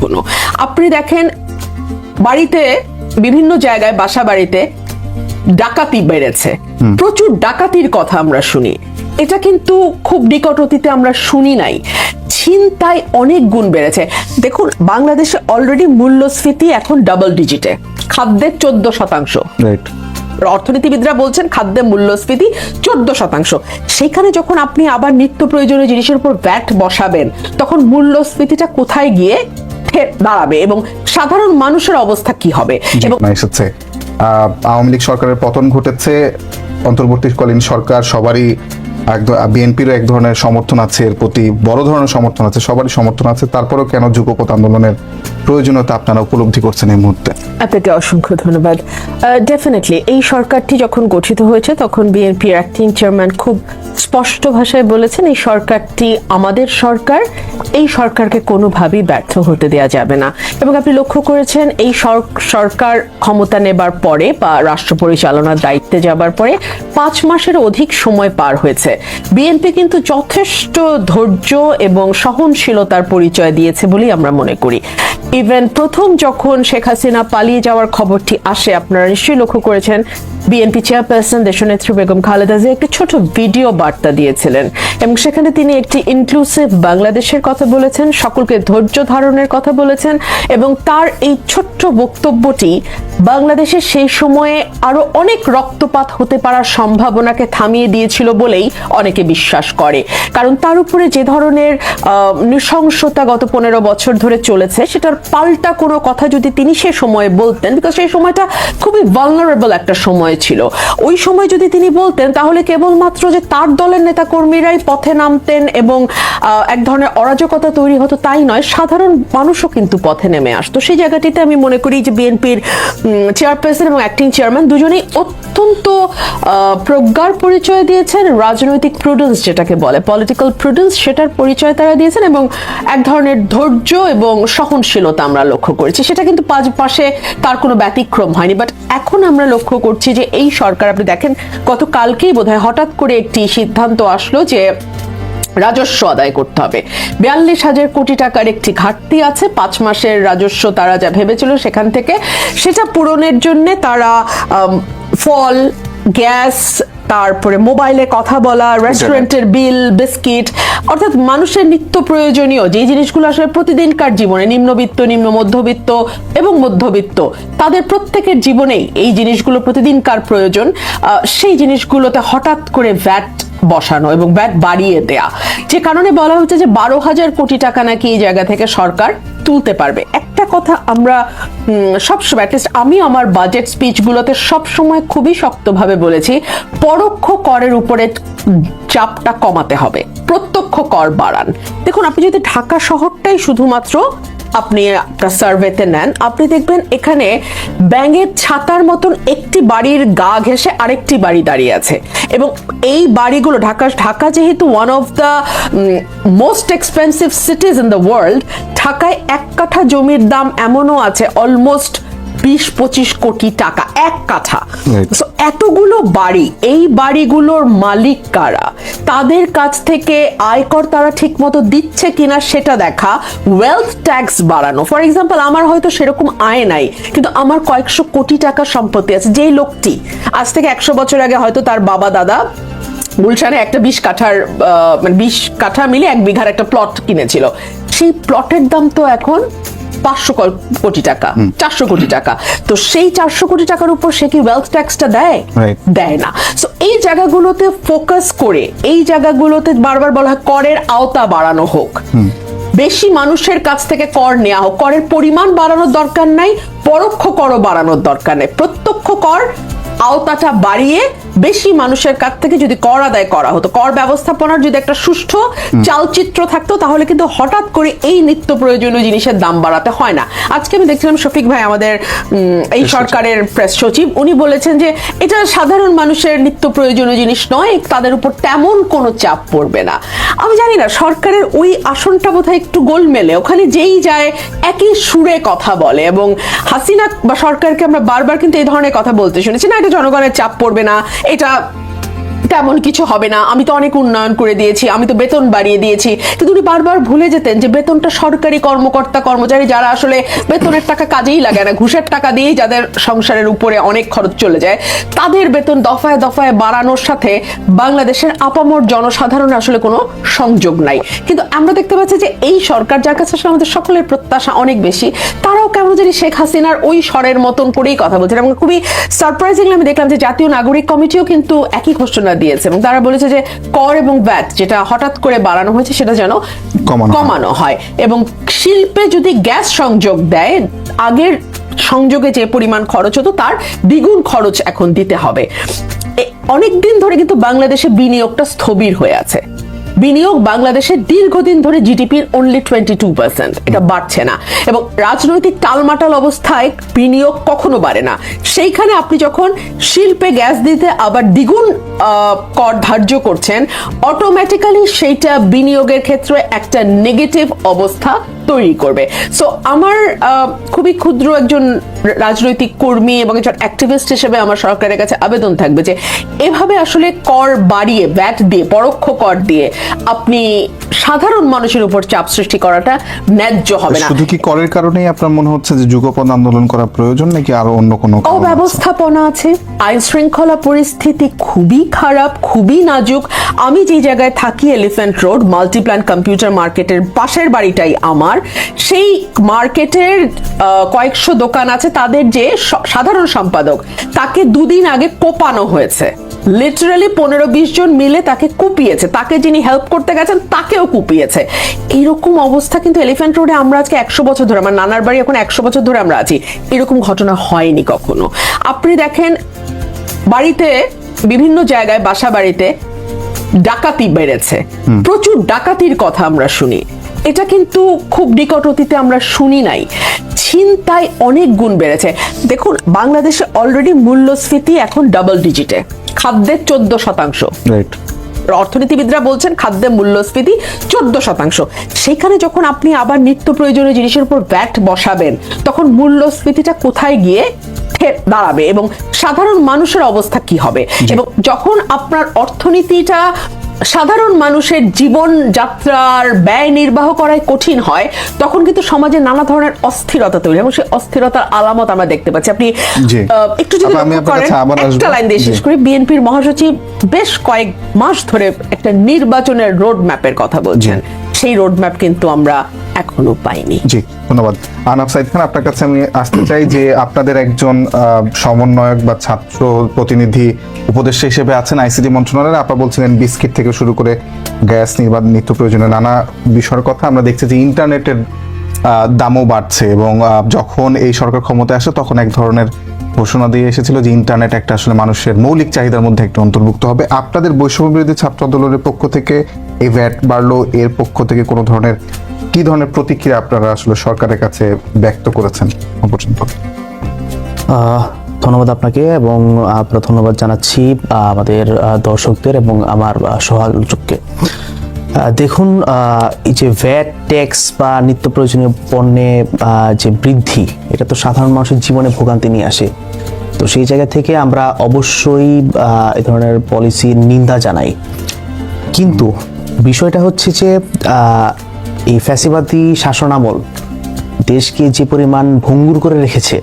কোনো আপনি দেখেন বাড়িতে বিভিন্ন জায়গায় বাসা বাড়িতে ডাকাতি বেড়েছে। প্রচুর ডাকাতির কথা আমরা শুনি। এটা কিন্তু খুব নিকট অতীতে আমরা শুনি নাই। ছিনতাই অনেক গুণ বেড়েছে। দেখুন বাংলাদেশে অলরেডি মূল্যস্ফীতি এখন ডাবল ডিজিটে খাদ্যের চোদ্দ শতাংশ। অর্থনীতিবিদরা বলছেন খাদ্যের মূল্যস্ফীতি চোদ্দ শতাংশ। সেখানে যখন আপনি আবার নিত্য প্রয়োজনীয় জিনিসের উপর ভ্যাট বসাবেন তখন মূল্যস্ফীতিটা কোথায় গিয়ে ঠে- দাঁড়াবে এবং সাধারণ মানুষের অবস্থা কি হবে? এবং এসেছে আওয়ামী লীগ সরকারের পতন ঘটেছে অন্তর্বর্তীকালীন সরকার সবারই বিএনপিরও এক ধরনের সমর্থন আছে এর প্রতি বড় ধরনের সমর্থন আছে সবারই সমর্থন আছে তারপরেও কেন যুগপথ আন্দোলনের প্রয়োজনীয়তা আপনারা উপলব্ধি করছেন এই মুহূর্তে। আপনাকে অসংখ্য ধন্যবাদ। ডেফিনেটলি এই সরকারটি যখন গঠিত হয়েছে, তখন বিএনপির অ্যাক্টিং চেয়ারম্যান খুব স্পষ্ট ভাষায় বলেছেন, এই সরকারটি আমাদের সরকার, এই সরকারকে কোনোভাবেই ব্যর্থ হতে দেওয়া যাবে না। এবং আপনি লক্ষ্য করেছেন, এই সরকার ক্ষমতা নেবার পরে বা রাষ্ট্র পরিচালনার দায়িত্বে যাবার পরে পাঁচ মাসের অধিক সময় পার হয়েছে। বিএনপি কিন্তু যথেষ্ট ধৈর্য এবং সহনশীলতার পরিচয় দিয়েছে বলেই আমরা মনে করি। ইভেন প্রথম যখন শেখ হাসিনা পালিয়ে যাওয়ার খবরটি আসে, আপনারা নিশ্চয়ই লক্ষ্য করেছেন, বিএনপি চেয়ারপারসন দেশনেত্রী বেগম খালেদা জিয়া একটি ছোট ভিডিও বার্তা দিয়েছিলেন এবং সেখানে তিনি একটি ইনক্লুসিভ বাংলাদেশের কথা বলেছেন, সকলকে ধৈর্য ধারণের কথা বলেছেন এবং তার এই ছোট্ট বক্তব্যটি বাংলাদেশে সেই সময়ে আরও অনেক রক্তপাত হতে পারার সম্ভাবনাকে থামিয়ে দিয়েছিল বলেই অনেকে বিশ্বাস করে। কারণ তার উপরে যে ধরনের নৃশংসতা গত পনেরো বছর ধরে চলেছে, সেটার পাল্টা কোনো কথা যদি তিনি সে সময়ে বলতেন বিকজ সেই সময়টা খুবই ভালনারেবল একটা সময় ছিল। ওই সময় যদি তিনি বলতেন, তাহলে কেবলমাত্র যে তার দলের নেতা কর্মীরাই পথে নামতেন এবং এক ধরনের অরাজকতা তৈরি হতো তাই নয়, সাধারণ মানুষও কিন্তু পথে নেমে আসতো। সেই জায়গাটিতে আমি মনে করি যে বিএনপির চেয়ারপারসন এবং অ্যাক্টিং চেয়ারম্যান দুজনেই অত্যন্ত প্রজ্ঞার পরিচয় দিয়েছেন। রাজনৈতিক প্রুডেন্স যেটাকে বলে পলিটিক্যাল প্রুডেন্স সেটার পরিচয় তারা দিয়েছেন এবং এক ধরনের ধৈর্য এবং সহনশীলতা আমরা লক্ষ্য করেছি। সেটা কিন্তু পাঁচ পাশে তার কোনো ব্যতিক্রম হয়নি। বাট এখন আমরা লক্ষ্য করছি যে এই সরকার, আপনি দেখেন, গতকালকেই বোধহয় হঠাৎ করে একটি সিদ্ধান্ত আসলো যে রাজস্ব আদায় করতে হবে। বিয়াল্লিশ হাজার কোটি টাকার একটি ঘাটতি আছে। পাঁচ মাসের রাজস্ব তারা যা ভেবেছিল সেখান থেকে, সেটা পূরণের জন্য তারা ফল, গ্যাস তারপরে মোবাইলে কথা বলা রেস্টুরেন্টের বিল বিস্কিট অর্থাৎ মানুষের নিত্য প্রয়োজনীয় যে জিনিসগুলো আসলে প্রতিদিনকার জীবনে নিম্নবিত্ত নিম্ন মধ্যবিত্ত এবং মধ্যবিত্ত তাদের প্রত্যেকের জীবনেই এই জিনিসগুলো প্রতিদিনকার প্রয়োজন। আহ, সেই জিনিসগুলোতে হঠাৎ করে ভ্যাট বসানো এবং ব্যাট বাড়িয়ে দেয়া। যে কারণে বলা হচ্ছে যে বারো হাজার কোটি টাকা নাকি এই জায়গা থেকে সরকার তুলতে পারবে। একটা কথা আমরা সবসময় অ্যাটলিস্ট আমি আমার বাজেট স্পিচগুলোতে সবসময় খুবই শক্তভাবে বলেছি, পরোক্ষ করের উপরে চাপটা কমাতে হবে। প্রত্যক্ষ কর বাড়ান। দেখুন, আপনি যদি ঢাকা শহরটাই শুধুমাত্র আপনি একটা সার্ভেতে নেন, আপনি দেখবেন এখানে ব্যাঙের ছাতার মতন একটি বাড়ির গা ঘেসে আরেকটি বাড়ি দাঁড়িয়ে আছে। এবং এই বাড়িগুলো, ঢাকা ঢাকা যেহেতু one of the most expensive cities in the world ঢাকায় এক কাঠা জমির দাম এমনও আছে অলমোস্ট বিশ পঁচিশ কোটি টাকা এক কাঠা. So, এতগুলো বাড়ি এই বাড়িগুলোর মালিক কারা? তাদের কাছ থেকে আয়কর তারা ঠিক মতো দিচ্ছে কিনা সেটা দেখা ওয়েলথ ট্যাক্স বাড়ানো। ফর এক্সাম্পল আমার হয়তো সেরকম আয় নাই কিন্তু আমার কয়েকশো কোটি টাকার সম্পত্তি আছে যেই লোকটি আজ থেকে একশো বছর আগে হয়তো তার বাবা দাদা গুলশানে একটা বিশ কাঠার মানে বিশ কাঠা মিলে এক বিঘার একটা প্লট কিনেছিল। সেই প্লটের দাম তো এখন পাঁচশো কোটি টাকা চারশো কোটি টাকা। তো সেই চারশো কোটি টাকার উপর সে কি ওয়েলথ ট্যাক্সটা দেয়? দেয় না। সো এই জায়গাগুলোতে ফোকাস করে এই জায়গাগুলোতে বারবার বলা হয় করের আওতা বাড়ানো হোক। বেশি মানুষের কাছ থেকে কর নেওয়া হোক। করের পরিমাণ বাড়ানোর দরকার নাই পরোক্ষ করও বাড়ানোর দরকার নেই। প্রত্যক্ষ কর আওতাটা বাড়িয়ে বেশি মানুষের কাছ থেকে যদি কর আদায় করা হতো কর ব্যবস্থাপনার যদি একটা সুষ্ঠু চালচিত্র থাকতো তাহলে কিন্তু হঠাৎ করে এই নিত্য প্রয়োজনীয় জিনিসের দাম বাড়াতে হয় না। আজকে আমি দেখছিলাম শফিক ভাই আমাদের এই সরকারের প্রেস সচিব উনি বলেছেন যে এটা সাধারণ মানুষের নিত্য প্রয়োজনীয় জিনিস নয় তাদের উপর তেমন কোনো চাপ পড়বে না। আমি জানি না সরকারের ওই আসনটা বোধহয় একটু গোলমেলে ওখানে যেই যায় একই সুরে কথা বলে এবং হাসিনা বা সরকারকে আমরা বারবার কিন্তু এই ধরনের কথা বলতে শুনেছি। না এটা জনগণের চাপ পড়বে না। এটা তেমন কিছু হবে না। আমি তো অনেক উন্নয়ন করে দিয়েছি, আমি তো বেতন বাড়িয়ে দিয়েছি। কিন্তু উনি বারবার ভুলে যেতেন যে বেতনটা সরকারি কর্মকর্তা, কর্মচারী যারা আসলে বেতনের টাকা কাজেই লাগে না, ঘুষের টাকা দিয়েই যাদের সংসারের উপরে অনেক খরচ চলে যায়, তাদের বেতন দফায় দফায় বাড়ানোর সাথে বাংলাদেশের আপামর জনসাধারণের আসলে কোনো সংযোগ নাই। কিন্তু আমরা দেখতে পাচ্ছি যে এই সরকার, যার কাছে আসলে আমাদের সকলের প্রত্যাশা অনেক বেশি, তারাও কেমন জানি শেখ হাসিনার ওই স্বরের মতন করেই কথা বলছেন। এবং খুবই সারপ্রাইজিংলি আমি দেখলাম যে জাতীয় নাগরিক কমিটিও কিন্তু একই ঘোষণা দিয়েছে এবং তারা বলেছে যে কর এবং ব্যাট যেটা হঠাৎ করে বাড়ানো হয়েছে সেটা যেন কমানো হয়। এবং শিল্পে যদি গ্যাস সংযোগ দেয় আগের সংযোগে যে পরিমাণ খরচ হতো তার দ্বিগুণ খরচ এখন দিতে হবে অনেকদিন ধরে কিন্তু বাংলাদেশে বিনিয়োগটা স্থবির হয়ে আছে বিনিয়োগ বাংলাদেশে দীর্ঘদিন ধরে জিডিপির অনলি টোয়েন্টি টু পার্সেন্ট এটা বাড়ছে না। এবং রাজনৈতিক টালমাটাল অবস্থায় বিনিয়োগ কখনো বাড়ে না। সেইখানে আপনি যখন শিল্পে গ্যাস দিতে আবার দ্বিগুণ কর ধার্য করছেন অটোমেটিক্যালি সেইটা বিনিয়োগের ক্ষেত্রে একটা নেগেটিভ অবস্থা তৈরি করবে। সো আমার খুবই ক্ষুদ্র একজন রাজনৈতিক কর্মী এবং একজন অ্যাক্টিভিস্ট হিসেবে আমার সরকারের কাছে আবেদন থাকবে যে এভাবে আসলে কর বাড়িয়ে ব্যাট দিয়ে পরোক্ষ কর দিয়ে আপনি সাধারণ মানুষের উপর চাপ সৃষ্টি করাটা ন্যায্য হবে না। শুধু কি করের কারণেই আপনার মনে হচ্ছে যে যুগপৎ আন্দোলন করা প্রয়োজন নাকি আরও অন্য কোনো? অব্যবস্থাপনা আছে আইন শৃঙ্খলা পরিস্থিতি খুবই খারাপ খুবই নাজুক। আমি যে জায়গায় থাকি এলিফ্যান্ট রোড মাল্টিপ্ল্যান কম্পিউটার মার্কেটের পাশের বাড়িটাই আমার। সেই মার্কেটের কয়েকশো দোকান আছে তাদের যে সাধারণ সম্পাদক তাকে দুদিন আগে কোপানো হয়েছে। লিটারালি পনেরো বিশ জন মিলে তাকে কুপিয়েছে। তাকে যিনি হেল্প করতে গেছেন তাকেও কুপিয়েছে। এইরকম অবস্থা কিন্তু এলিফ্যান্ট রোডে আমরা আজকে একশো বছর ধরে আমার নানার বাড়ি এখন একশো বছর ধরে আমরা আছি। এরকম ঘটনা হয়নি কখনো। আপনি দেখেন বাড়িতে বিভিন্ন জায়গায় বাসা বাড়িতে ডাকাতি বেড়েছে। প্রচুর ডাকাতির কথা আমরা শুনি। এটা কিন্তু খুব নিকট অতীতে আমরা শুনি নাই। ছিনতাই অনেক গুণ বেড়েছে। দেখুন বাংলাদেশে অলরেডি মূল্যস্ফীতি এখন ডাবল ডিজিটে খাদ্যের চোদ্দ শতাংশ। রাইট অর্থনীতিবিদরা বলছেন খাদ্যে মূল্যস্ফীতি চোদ্দ শতাংশ। সেখানে যখন আপনি আবার নিত্য প্রয়োজনীয় জিনিসের উপর ভ্যাট বসাবেন তখন মূল্যস্ফীতিটা কোথায় গিয়ে দাঁড়াবে এবং সাধারণ মানুষের অবস্থা কি হবে? এবং যখন আপনার অর্থনীতিটা সাধারণ মানুষের জীবন যাত্রার ব্যয় নির্বাহ করাই কঠিন হয় তখন কিন্তু সমাজে নানা ধরনের অস্থিরতা তৈরি এবং সেই অস্থিরতার আলামত আমরা দেখতে পাচ্ছি। আপনি একটু যদি একটা লাইন দিয়ে শেষ করি। বিএনপির মহাসচিব বেশ কয়েক মাস ধরে একটা নির্বাচনের রোড ম্যাপের কথা বলছেন। সেই রোড ম্যাপ কিন্তু আমরা এখনও পাইনি। জি, ধন্যবাদ। আনাফ সাইদ খান, আপনার কাছে আমি আসতে চাই যে আপনাদের একজন সমন্বয়ক বা ছাত্র প্রতিনিধি উপদেষ্টা হিসেবে আছেন আইসিডি মন্ত্রণালয়ে আপনারা বলছিলেন বিস্কিট থেকে শুরু করে গ্যাস নির্বাধ নিত্য প্রয়োজনীয় নানা বিষয়ের কথা। আমরা দেখছি যে ইন্টারনেটের দামও বাড়ছে এবং যখন এই সরকার ক্ষমতায় আসে তখন এক ধরনের ঘোষণা দিয়ে এসেছিল যে ইন্টারনেট একটা আসলে মানুষের মৌলিক চাহিদার মধ্যে একটা অন্তর্ভুক্ত হবে। আপনাদের বৈষম্য বিরোধী ছাত্র আন্দোলনের পক্ষ থেকে এই ভ্যাট বাড়লো। এর পক্ষ থেকে কোনো ধরনের, কি ধরনের প্রতিক্রিয়া আপনারা আসলে সরকারের কাছে ব্যক্ত করেছেন পর্যন্ত? ধন্যবাদ আপনাকে এবং আপনার ধন্যবাদ জানাচ্ছি আমাদের দর্শকদের এবং আমার সহালোচককে দেখুন এই যে ভ্যাট ট্যাক্স বা নিত্য প্রয়োজনীয় পণ্যে যে বৃদ্ধি, এটা তো সাধারণ মানুষের জীবনে ভোগান্তি নিয়ে আসে। তো সেই জায়গা থেকে আমরা অবশ্যই এই ধরনের পলিসির নিন্দা জানাই। কিন্তু বিষয়টা হচ্ছে যে এই ফ্যাসিবাদী শাসনামল দেশকে যে পরিমাণ ভঙ্গুর করে রেখেছে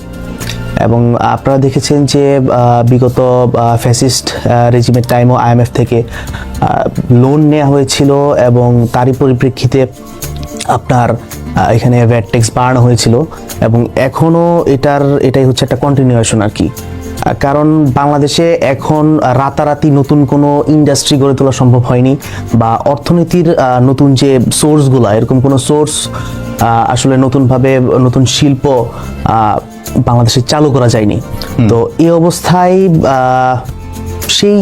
এবং আপনারা দেখেছেন যে বিগত ফ্যাসিস্ট রেজিমের টাইমও আইএমএফ থেকে লোন নেওয়া হয়েছিল এবং তারই পরিপ্রেক্ষিতে আপনার এখানে ভ্যাট ট্যাক্স বাড়ানো হয়েছিল এবং এখনও এটার, এটাই হচ্ছে একটা কন্টিনিউয়েশন আর কি। কারণ বাংলাদেশে এখন রাতারাতি নতুন কোনো ইন্ডাস্ট্রি গড়ে তোলা সম্ভব হয়নি বা অর্থনীতির নতুন যে সোর্সগুলো এরকম কোনো সোর্স আসলে নতুনভাবে নতুন শিল্প বাংলাদেশে চালু করা যায়নি। তো এই অবস্থায় সেই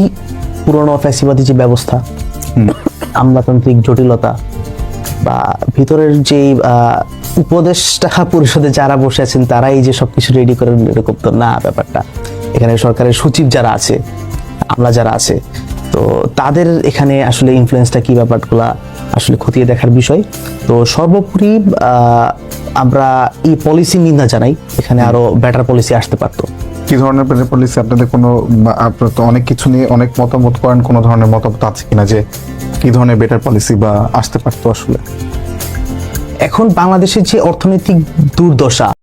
পুরনো ফ্যাসিবাদী যে ব্যবস্থা আমলাতান্ত্রিক জটিলতা বা ভিতরের যে উপদেষ্টা পরিষদে যারা বসে আছেন তারাই যে সবকিছু রেডি করেন এরকম তো না ব্যাপারটা। এখানে সরকারের সচিব যারা আছে আমলা যারা আছে তো তাদের এখানে আসলে ইনফ্লুয়েন্সটা কি ব্যাপারগুলা আসলে খতিয়ে দেখার বিষয়। তো সর্বোপরি আহ, আমরা এই পলিসি নিন্দা জানাই এখানে আরও বেটার পলিসি আসতে পারতো। কি ধরনের বেটার পলিসি আপনাদের কোনো আপনার আপনারা তো অনেক কিছু নিয়ে অনেক মতামত করেন কোনো ধরনের মতামত আছে কিনা যে কি ধরনের বেটার পলিসি বা আসতে পারতো আসলে? এখন বাংলাদেশের যে অর্থনৈতিক দুর্দশা